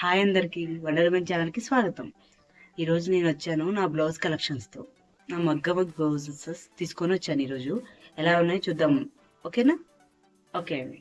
Hi అందరికీ వండర్మెన్ ఛానల్కి స్వాగతం. ఈరోజు నేను వచ్చాను నా బ్లౌజ్ కలెక్షన్స్తో. నా మగ్గ బ్లౌజెస్ తీసుకొని వచ్చాను ఈరోజు. ఎలా ఉన్నాయో చూద్దాం. ఓకేనా? ఓకే అండి.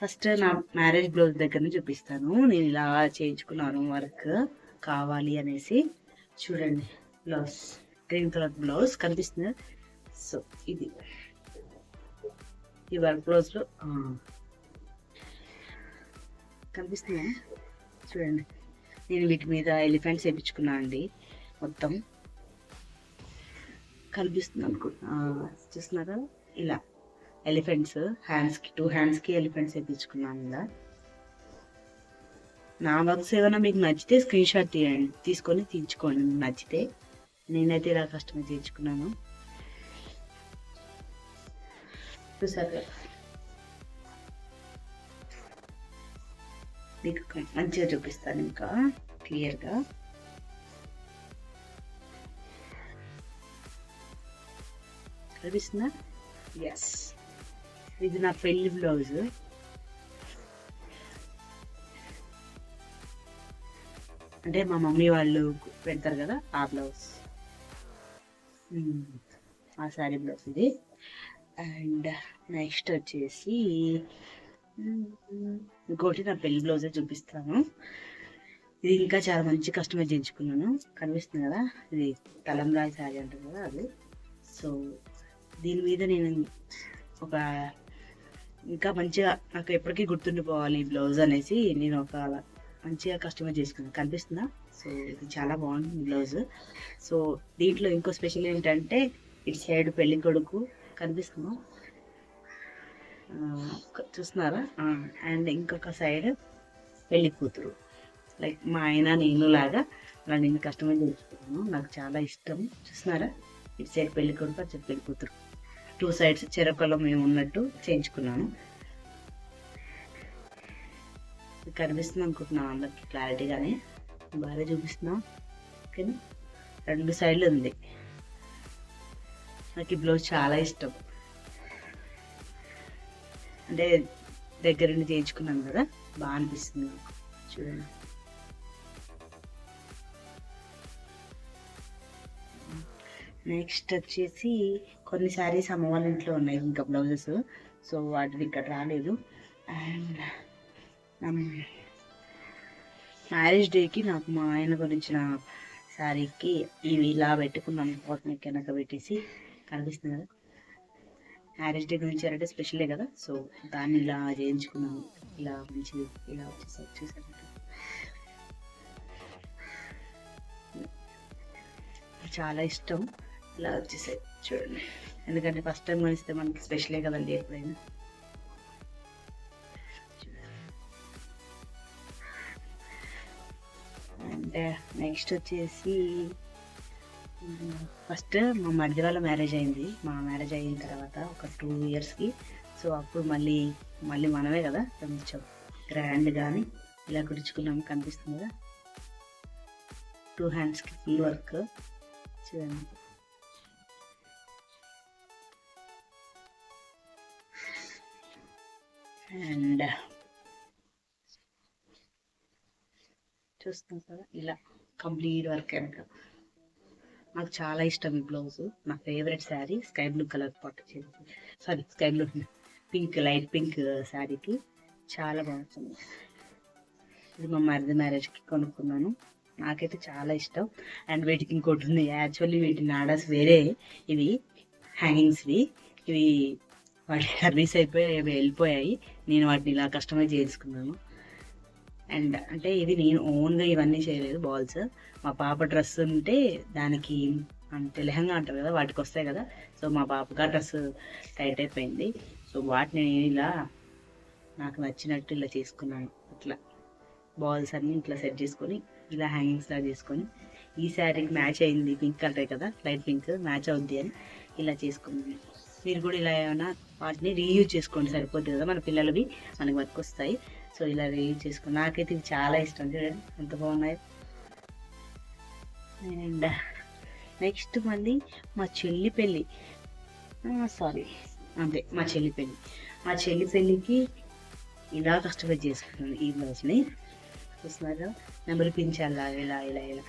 ఫస్ట్ నా మ్యారేజ్ బ్లౌజ్ దగ్గరనే చూపిస్తాను. నేను ఇలా చేయించుకున్నాను వర్క్ కావాలి అనేసి. చూడండి బ్లౌజ్ గ్రీన్ కలర్ బ్లౌజ్ కనిపిస్తుంది. సో ఇది. ఈ వర్క్ బ్లౌజ్లో కనిపిస్తున్నాయా? చూడండి. నేను వీటి మీద ఎలిఫెంట్స్ వేయించుకున్నా అండి. మొత్తం కనిపిస్తుంది అనుకుంటున్నా చూస్తున్నారా? ఇలా ఎలిఫెంట్స్ హ్యాండ్స్కి టూ హ్యాండ్స్కి ఎలిఫెంట్స్ వేయించుకున్నాను ఇలా నా వర్క్స్ ఏమైనా మీకు నచ్చితే స్క్రీన్ షాట్ తీయండి. తీసుకొని తీయించుకోండి. నచ్చితే నేనైతే ఇలా కస్టమైజ్ చేయించుకున్నాను. చూసారు మీకు మంచిగా చూపిస్తాను ఇంకా క్లియర్గా. కనిపిస్తుందా? ఎస్ ఇది నా పెళ్ళి బ్లౌజ్. అంటే మా మమ్మీ వాళ్ళు పెడతారు కదా ఆ బ్లౌజ్. Hmm. ఆ శారీ బ్లౌజ్ ఇది. అండ్ నెక్స్ట్ వచ్చేసి ఇంకోటి నా పెళ్ళి బ్లౌజే చూపిస్తాను. ఇది ఇంకా చాలా మంచి కస్టమైజ్ చేయించుకున్నాను. కనిపిస్తుంది కదా? ఇది తలంబ్రాయి శారీ అంటారు కదా అది. సో దీని మీద నేను ఒక ఇంకా మంచిగా నాకు ఎప్పటికీ గుర్తుండిపోవాలి ఈ బ్లౌజ్ అనేసి నేను ఒక మంచిగా కస్టమైజ్ చేసుకున్నాను. కనిపిస్తుందా? సో ఇది చాలా బాగుంటుంది బ్లౌజ్. సో దీంట్లో ఇంకో స్పెషల్ ఏంటంటే ఇటు సైడ్ పెళ్ళి కొడుకు కనిపిస్తుందా? చూస్తున్నారా? అండ్ ఇంకొక సైడ్ పెళ్ళి కూతురు. లైక్ మా ఆయన నేను లాగా అలా నేను కస్టమైజ్ చేసుకున్నాను నాకు చాలా ఇష్టం. చూస్తున్నారా? ఇటు సైడ్ పెళ్ళి కొడుకు అటు సైడ్ పెళ్ళి కూతురు. టూ సైడ్స్ చెరకలో మేము ఉన్నట్టు చేయించుకున్నాను. కనిపిస్తుంది అనుకుంటున్నాను అందరికి క్లారిటీగానే బాగా చూపిస్తున్నా. ఓకేనా? రెండు సైడ్లు ఉంది. నాకు ఈ బ్లౌజ్ చాలా ఇష్టం. అంటే దగ్గర నుండి చేయించుకున్నాను కదా బాగా అనిపిస్తుంది నాకు. చూడండి. నెక్స్ట్ వచ్చేసి కొన్ని శారీస్ అమ్మ వాళ్ళ ఇంట్లో ఉన్నాయి ఇంకా బ్లౌజెస్. సో వాటిని ఇక్కడ రాలేదు. అండ్ um, మ్యారేజ్ డేకి నాకు మా ఆయన గురించిన శారీకి ఇవి ఇలా పెట్టుకున్నాను కాటన్ వెనక పెట్టేసి కనిపిస్తుంది కదా. మ్యారేజ్ డే గురించి అంటే స్పెషలే కదా? సో దాన్ని ఇలా చేయించుకున్నాము ఇలా మంచి ఇలా వచ్చేసారు చూసారు? చాలా ఇష్టం. ఇలా వచ్చేసాయి. చూడండి. ఎందుకంటే ఫస్ట్ టైం కొనిస్తే మనకి స్పెషలే కదండి ఎప్పుడైనా. అండ్ నెక్స్ట్ వచ్చేసి ఫస్ట్ మా మధ్య వాళ్ళ మ్యారేజ్ అయింది. మా మ్యారేజ్ అయిన తర్వాత ఒక టూ ఇయర్స్కి సో అప్పుడు మళ్ళీ మళ్ళీ మనమే కదా కొంచెం గ్రాండ్ కానీ ఇలా కుడుచుకున్నాము కనిపిస్తుంది కదా. టూ హ్యాండ్స్కి ఫుల్ వర్క్ చూడండి. అండ్ చూస్తాం కదా ఇలా కంప్లీట్ వర్క్ వెనక నాకు చాలా ఇష్టం ఈ బ్లౌజ్. నా favourite sari sky blue colour పాటు చేసి sorry sky blue pink light pink శారీకి చాలా బాగుంటుంది ఇది మా మరిది మ్యారేజ్కి కొనుక్కున్నాను. నాకైతే చాలా ఇష్టం. అండ్ వీటికి ఇంకోటి ఉంది. యాక్చువల్లీ వీటి నాడాస్ వేరే. ఇవి హ్యాంగింగ్స్వి ఇవి వాటి సర్వీస్ అయిపోయి అవి వెళ్ళిపోయాయి. నేను వాటిని ఇలా కస్టమైజ్ చేసుకున్నాను. అండ్ అంటే ఇది నేను ఓన్గా ఇవన్నీ చేయలేదు బాల్స్. మా పాప డ్రెస్ ఉంటే దానికి అంటే లెహంగా అంటారు కదా వాటికి వస్తాయి కదా. సో మా పాపగా డ్రెస్ టైట్ అయిపోయింది. సో వాటిని నేను ఇలా నాకు నచ్చినట్టు ఇలా చేసుకున్నాను. ఇట్లా బాల్స్ అన్నీ ఇట్లా సెట్ చేసుకొని ఇలా హ్యాంగింగ్స్ లా చేసుకొని. ఈ శారీకి మ్యాచ్ అయింది పింక్ కలర్ కదా లైట్ పింక్ మ్యాచ్ అవుద్ది అని ఇలా చేసుకున్నాను. మీరు కూడా ఇలా ఏమైనా వాటిని రీయూజ్ చేసుకోండి సరిపోద్ది కదా? మన పిల్లలవి మనకి వర్క్ వస్తాయి. సో ఇలా వేయి చేసుకుని నాకైతే ఇవి చాలా ఇష్టం చూడండి. ఎంత బాగున్నాయి. అండ్ నెక్స్ట్ మళ్ళీ మా చెల్లి పెళ్ళి. సారీ. అంతే మా చెల్లి పెళ్ళి. మా చెల్లి పెళ్ళికి ఇలా కష్టపడి చేసుకున్నాను ఈ బ్లౌజ్ని చూస్తున్నారు నెంబర్ పించాలా ఇలా ఇలా ఇలా.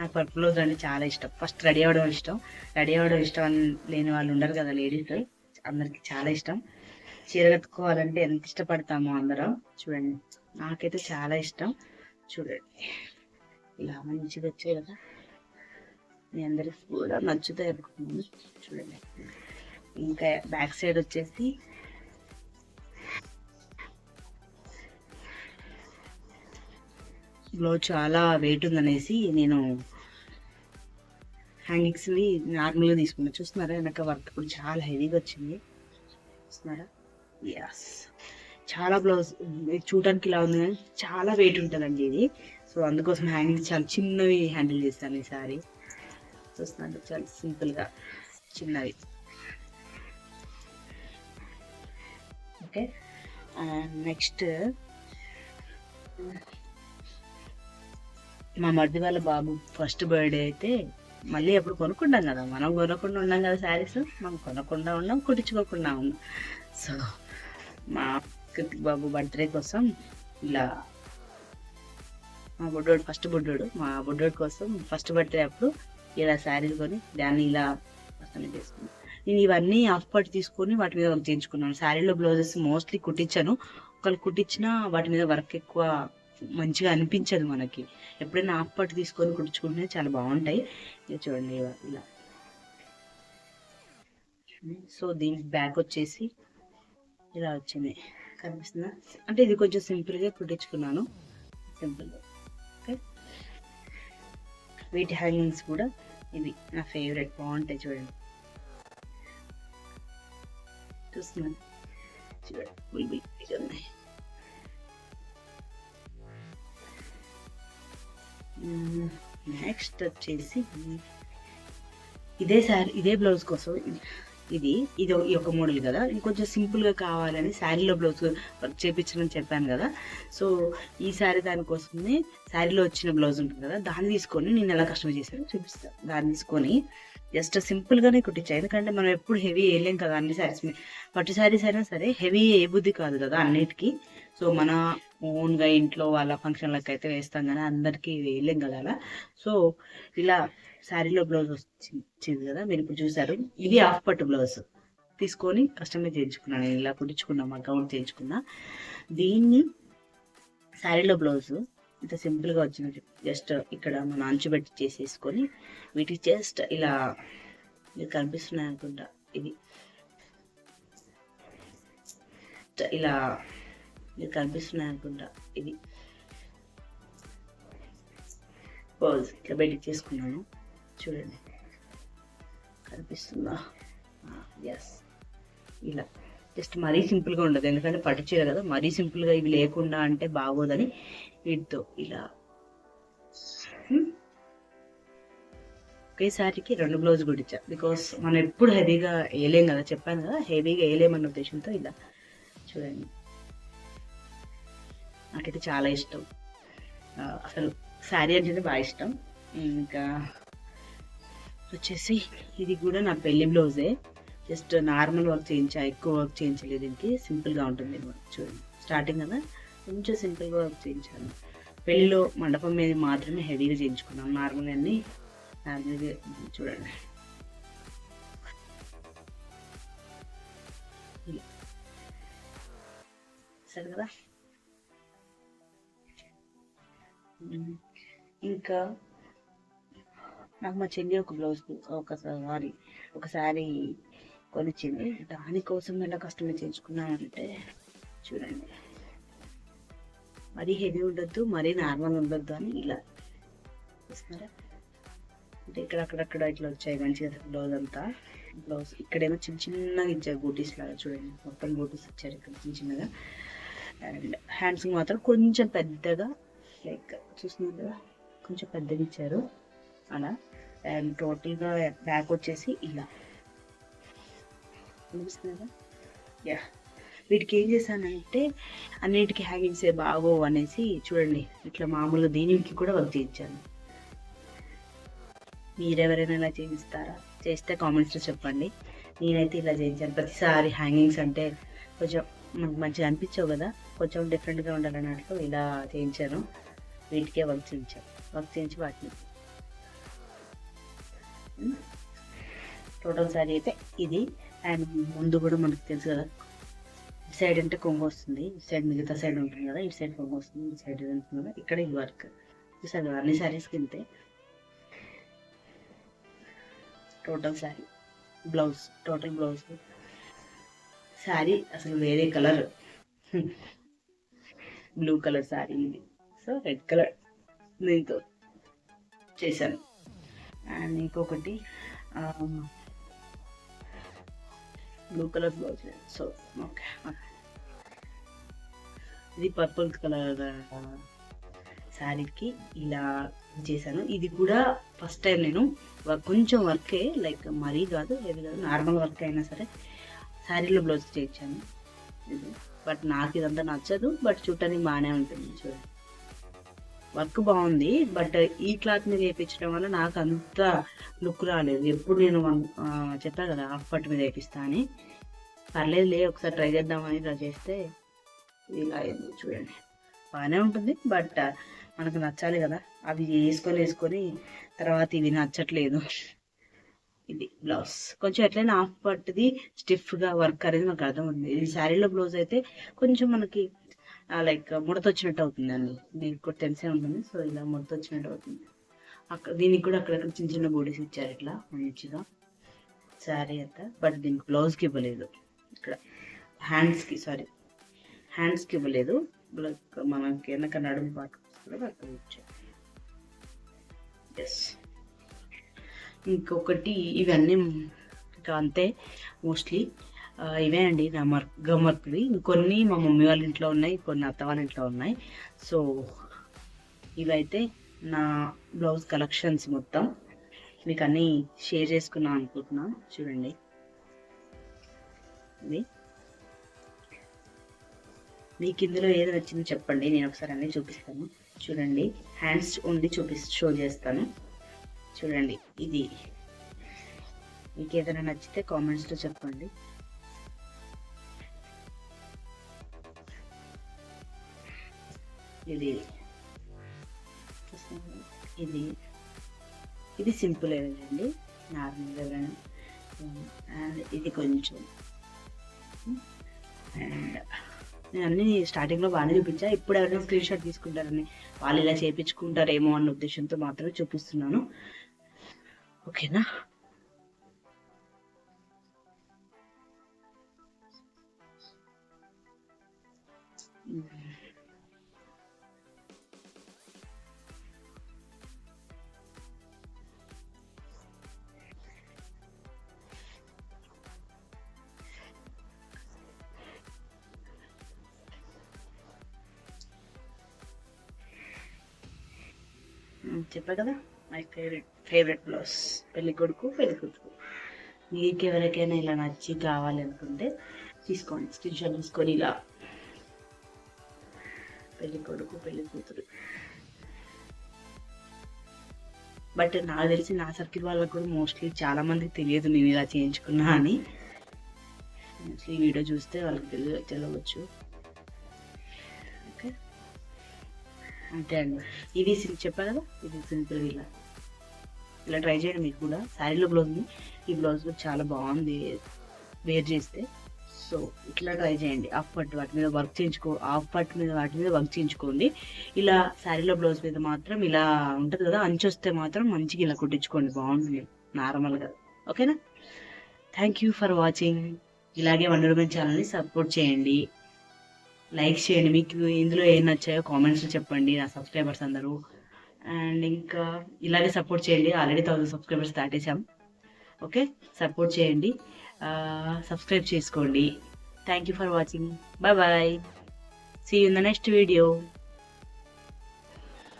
నాకు పర్పుల్ బ్లౌజ్ అంటే చాలా ఇష్టం. ఫస్ట్ రెడీ అవ్వడం ఇష్టం. రెడీ అవ్వడం ఇష్టం అని లేని వాళ్ళు ఉండరు కదా లేడీస్. అందరికి చాలా ఇష్టం. చీర కట్టుకోవాలంటే ఎంత ఇష్టపడతామో అందరం. చూడండి నాకైతే చాలా ఇష్టం. చూడండి ఇలా మంచిగా వచ్చాయి కదా మీ అందరికి కూడా నచ్చుతాయి అనుకుంటున్నాను. చూడండి ఇంకా బ్యాక్ సైడ్ వచ్చేసి బ్లౌజ్ చాలా వెయిట్ ఉందనేసి నేను హ్యాంగింగ్స్ని నార్మల్గా తీసుకున్నాను చూస్తున్నారా వెనక వర్క్ కూడా చాలా హెవీగా వచ్చింది. చూస్తున్నారా? ఎస్ చాలా బ్లౌజ్ చూడడానికి ఇలా ఉంది కానీ చాలా వెయిట్ ఉంటుందండి ఇది. సో అందుకోసం హ్యాండిల్ చాలా చిన్నవి హ్యాండిల్ చేస్తాను ఈ సారీ. చూస్తున్నాను చాలా సింపుల్గా చిన్నవి. ఓకే నెక్స్ట్ మా మరిది వాళ్ళ బాబు ఫస్ట్ బర్త్డే అయితే మళ్ళీ ఎప్పుడు కొనుక్కుంటాం కదా. మనం కొనకుండా ఉన్నాం కదా శారీస్. మనం కొనకుండా ఉన్నాం కుట్టించుకోకుండా ఉన్నాం. సో మా కృతిక్ బాబు బర్త్డే కోసం ఇలా మా బుడ్డోడు ఫస్ట్ బుడ్డోడు మా బుడ్డోడు కోసం ఫస్ట్ బర్త్డే అప్పుడు ఇలా శారీలు కొని దాన్ని ఇలా వస్తాను చేసుకున్నాను నేను ఇవన్నీ హాఫ్ పట్టు తీసుకొని వాటి మీద వర్క్ చేయించుకున్నాను. శారీలో బ్లౌజెస్ మోస్ట్లీ కుట్టించాను. ఒకళ్ళు కుట్టించినా వాటి మీద వర్క్ ఎక్కువ మంచిగా అనిపించదు మనకి. ఎప్పుడైనా హాఫ్ పట్టు తీసుకొని కుట్టించుకుంటే చాలా బాగుంటాయి. ఇది చూడండి ఇలా. సో దీనికి బ్యాక్ వచ్చేసి ఇలా వచ్చింది. కనిపిస్తుందా? అంటే ఇది కొంచెం సింపుల్గా కుట్టించుకున్నాను. సింపుల్గా ఓకే. వీటి హ్యాంగింగ్స్ కూడా ఇవి. నా ఫేవరెట్ బాగుంటాయి చూడండి. చూస్తున్నాను చూడండి. బుల్ ఉన్నాయి. నెక్స్ట్ వచ్చేసి ఇదే సారీ ఇదే బ్లౌజ్ కోసం ఇది ఇది ఈ ఒక మోడల్ కదా. ఇంకొంచెం సింపుల్గా కావాలని శారీలో బ్లౌజ్ వర్క్ చేయించమని చెప్పాను కదా. సో ఈ శారీ దానికోసమే శారీలో వచ్చిన బ్లౌజ్ ఉంటుంది కదా. దాన్ని తీసుకొని నేను ఎలా కస్టమైజ్ చేశాను చూపిస్తాను దాన్ని తీసుకొని జస్ట్ సింపుల్గానే కుట్టించాను ఎందుకంటే మనం ఎప్పుడు హెవీ వేయలేం కదా అన్ని శారీస్ పట్టు శారీస్ అయినా సరే హెవీ ఏ బుద్ధి కాదు కదా అన్నిటికీ. సో మన ఓన్గా ఇంట్లో వాళ్ళ ఫంక్షన్లకు అయితే వేస్తాం కానీ అందరికీ వేయలేం కదా అలా. సో ఇలా శారీలో బ్లౌజ్ వచ్చింది కదా మీరు ఇప్పుడు చూసారు ఇది హాఫ్ పట్టు బ్లౌజ్ తీసుకొని కస్టమైజ్ చేయించుకున్నాను. నేను ఇలా కుట్టించుకున్నా మా గౌన్ చేయించుకున్నా. దీన్ని శారీలో బ్లౌజ్ ఇంత సింపుల్గా వచ్చినట్టు జస్ట్ ఇక్కడ మనం అంచు పెట్టి చేసేసుకొని వీటికి జస్ట్ ఇలా మీకు కనిపిస్తున్నాయి అనుకుంటా. ఇది ఇలా మీకు కనిపిస్తున్నాయి అనుకుంటా. ఇది. పోజ్ ఇట్లా బయటికి చేసుకున్నాను. చూడండి. కనిపిస్తుందా? ఎస్ ఇలా. జస్ట్ మరీ సింపుల్గా ఉండదు. ఎందుకంటే పట్టు చీర కదా మరీ సింపుల్గా ఇవి లేకుండా అంటే బాగోదని వీటితో ఇలా. Hmm. ఒకేసారికి రెండు బ్లౌజ్ కుట్టించా బికాస్ మనం ఎప్పుడు హెవీగా వేయలేం కదా చెప్పాను కదా హెవీగా వేయలేమన్న ఉద్దేశంతో ఇలా. చూడండి. నాకైతే చాలా ఇష్టం. అసలు శారీ అంటే బాగా ఇష్టం. ఇంకా వచ్చేసి ఇది కూడా నా పెళ్ళి బ్లౌజే. జస్ట్ నార్మల్ వర్క్ చేయించా ఎక్కువ వర్క్ చేయించలేదు దీనికి. సింపుల్గా ఉంటుంది వర్క్ చూడండి. స్టార్టింగ్ కదా కొంచెం సింపుల్గా వర్క్ చేయించాను. పెళ్ళిలో మండపం మీద మాత్రమే హెవీగా చేయించుకున్నాను. నార్మల్ అన్ని నార్మల్గా చూడండి. సరే కదా? ఇంకా నాకు మా చెల్లి ఒక బ్లౌజ్ ఒకసారి ఒకసారి కొనిచ్చింది. దానికోసం ఎలా కస్టమర్ చేయించుకున్నానంటే చూడండి. మరీ హెవీ ఉండొద్దు మరీ నార్మల్ ఉండొద్దు అని ఇలా చూస్తున్నారా? అంటే ఇక్కడ అక్కడక్కడ ఇట్లా వచ్చాయి మంచిగా బ్లౌజ్ అంతా. బ్లౌజ్ ఇక్కడేమో చిన్న చిన్నగా ఇచ్చారు బూటీస్ లాగా చూడండి. మొత్తం బూటీస్ ఇచ్చారు ఇక్కడ చిన్న చిన్నగా. అండ్ హ్యాండ్స్ మాత్రం కొంచెం పెద్దగా లైక్ చూస్తున్నారు కదా కొంచెం పెద్దగా ఇచ్చారు. అలా అండ్ టోటల్గా బ్యాక్ వచ్చేసి ఇలా. యా వీటికి ఏం చేశానంటే అన్నిటికీ హ్యాంగింగ్సే బాగో అనేసి చూడండి ఇట్లా మామూలుగా దీనికి కూడా వర్క్ చేయించాను. మీరెవరైనా ఇలా చేయిస్తారా? చేస్తే కామెంట్స్లో చెప్పండి. నేనైతే ఇలా చేయించాను. ప్రతిసారి హ్యాంగింగ్స్ అంటే కొంచెం మనకు మంచిగా అనిపించవు కదా. కొంచెం డిఫరెంట్గా ఉండాలన్నట్లు ఇలా చేయించాను. వీటికే వర్క్ చేయించాను. వర్క్ చేయించి వాటిని టోటల్ శారీ అయితే ఇది. అండ్ ముందు కూడా మనకు తెలుసు కదా ఇటు సైడ్ అంటే కొంగు వస్తుంది ఇటు సైడ్ మిగతా సైడ్ ఉంటుంది కదా ఇటు సైడ్ కొంగు వస్తుంది ఇటు సైడ్ ఉంటుంది కదా ఇక్కడ ఈ వర్క్. చూసారు అన్ని శారీస్కి ఇంతే total sari blouse total blouse. Sari అసలు వేరే కలర్. బ్లూ కలర్ శారీ ఇది. సో రెడ్ కలర్ దీంతో చేశాను. అండ్ ఇంకొకటి blue colour blouse so okay ఇది పర్పుల్ కలర్ శారీకి ఇలా చేశాను. ఇది కూడా ఫస్ట్ టైం నేను కొంచెం వర్కే లైక్ మరీ కాదు ఏది కాదు నార్మల్ వర్క్ అయినా సరే శారీలో బ్లౌజ్ చేయించాను. బట్ నాకు ఇదంతా నచ్చదు బట్ చూడటానికి బాగానే ఉంటుంది చూడండి. వర్క్ బాగుంది బట్ ఈ క్లాత్ మీద వేయించడం వల్ల నాకు అంత లుక్ రాలేదు. ఎప్పుడు నేను చెప్పాను చెప్పా కదా హాఫ్ పట్టు మీద వేపిస్తా అని. పర్లేదులే ఒకసారి ట్రై చేద్దామని ట్రై చేస్తే ఇలా అయింది చూడండి. బాగానే ఉంటుంది బట్ మనకు నచ్చాలి కదా. అవి వేసుకొని వేసుకొని తర్వాత ఇవి నచ్చట్లేదు. ఇది బ్లౌజ్. కొంచెం ఎట్లయినా హాఫ్ పట్టుది స్టిఫ్గా వర్క్ అనేది మనకు అర్థం ఉంది ఇది శారీలో బ్లౌజ్ అయితే కొంచెం మనకి లైక్ ముడత వచ్చినట్టు అవుతుంది మీకు కూడా తెలిసే ఉంటుంది. సో ఇలా ముడత వచ్చినట్టు అవుతుంది అక్కడ దీనికి కూడా అక్కడక్కడ చిన్న చిన్న బూడీస్ ఇచ్చారు ఇట్లా మంచిగా. శారీ అంతా బట్ దీనికి బ్లౌజ్కి ఇవ్వలేదు. ఇక్కడ హ్యాండ్స్కి సారీ. హ్యాండ్స్కి ఇవ్వలేదు. లైక్ మనకి వెనక నడుము పాటు అక్కడ ఇచ్చారు. ఎస్ ఇంకొకటి ఇవన్నీ ఇంకా అంతే. మోస్ట్లీ ఇవే అండి నా మర్ గమర్క్వి ఇంకొన్ని మా మమ్మీ వాళ్ళ ఇంట్లో ఉన్నాయి కొన్ని అత్త వాళ్ళ ఇంట్లో ఉన్నాయి. సో ఇవైతే నా బ్లౌజ్ కలెక్షన్స్ మొత్తం. మీకు అన్నీ షేర్ చేసుకున్నాను అనుకుంటున్నా. చూడండి. ఇది మీకు ఇందులో ఏది నచ్చిందో చెప్పండి. నేను ఒకసారి అన్నీ చూపిస్తాను. చూడండి. హ్యాండ్స్ ఉండి చూపి షో చేస్తాను. చూడండి. ఇది. మీకు ఏదైనా నచ్చితే కామెంట్స్లో చెప్పండి. ఇది. ఇది. ఇది సింపుల్ అండి నార్మల్గా అండ్ ఇది కొంచెం. అండ్ నేను అన్ని స్టార్టింగ్లో బాగానే చూపించా. ఇప్పుడు ఎవరైనా స్క్రీన్ షాట్ తీసుకుంటారని వాళ్ళు ఇలా చేయించుకుంటారేమో అన్న ఉద్దేశంతో మాత్రమే చూపిస్తున్నాను. ఓకేనా? చెప్పా కదా మై ఫేవరెట్ ఫేవరెట్ బ్లౌజ్ పెళ్ళి కొడుకు పెళ్ళి కొడుకు మీకు ఎవరికైనా ఇలా నచ్చి కావాలి అనుకుంటే తీసుకోండి స్క్రీన్ షాట్ తీసుకొని ఇలా. పెళ్ళి కొడుకు పెళ్ళి కూతురు. బట్ నాకు తెలిసి నా సర్కిల్ వాళ్ళకు కూడా మోస్ట్లీ చాలా మందికి తెలియదు నేను ఇలా చేయించుకున్నా అని. మోస్ట్లీ వీడియో చూస్తే వాళ్ళకి తెలియ తెలవచ్చు అంతే అండి. ఇది sim- చెప్పా కదా ఇది సింపుల్ ఇలా ఇలా ట్రై చేయండి మీకు కూడా. శారీలో బ్లౌజ్ ఈ బ్లౌజ్ కూడా చాలా బాగుంది. వేర్ చేస్తే. సో ఇట్లా ట్రై చేయండి. హాఫ్ పట్టు వాటి మీద వర్క్ చేయించుకో హాఫ్ పట్టు మీద వాటి మీద వర్క్ చేయించుకోండి. ఇలా శారీలో బ్లౌజ్ మీద మాత్రం ఇలా ఉంటుంది కదా అంచు వస్తే మాత్రం మంచిగా ఇలా కుట్టించుకోండి. బాగుంటుంది. నార్మల్గా ఓకేనా? థ్యాంక్ యూ ఫర్ వాచింగ్ ఇలాగే వండర్ ఛానల్ని సపోర్ట్ చేయండి. లైక్ చేయండి. మీకు ఇందులో ఏం నచ్చాయో కామెంట్స్ చెప్పండి. నా సబ్స్క్రైబర్స్ అందరూ. అండ్ ఇంకా ఇలాగే సపోర్ట్ చేయండి. ఆల్రెడీ థౌసండ్ సబ్స్క్రైబర్స్ దాటేసాం ఓకే? సపోర్ట్ చేయండి. సబ్స్క్రైబ్ చేసుకోండి. Thank you for watching. Bye bye. See in the next video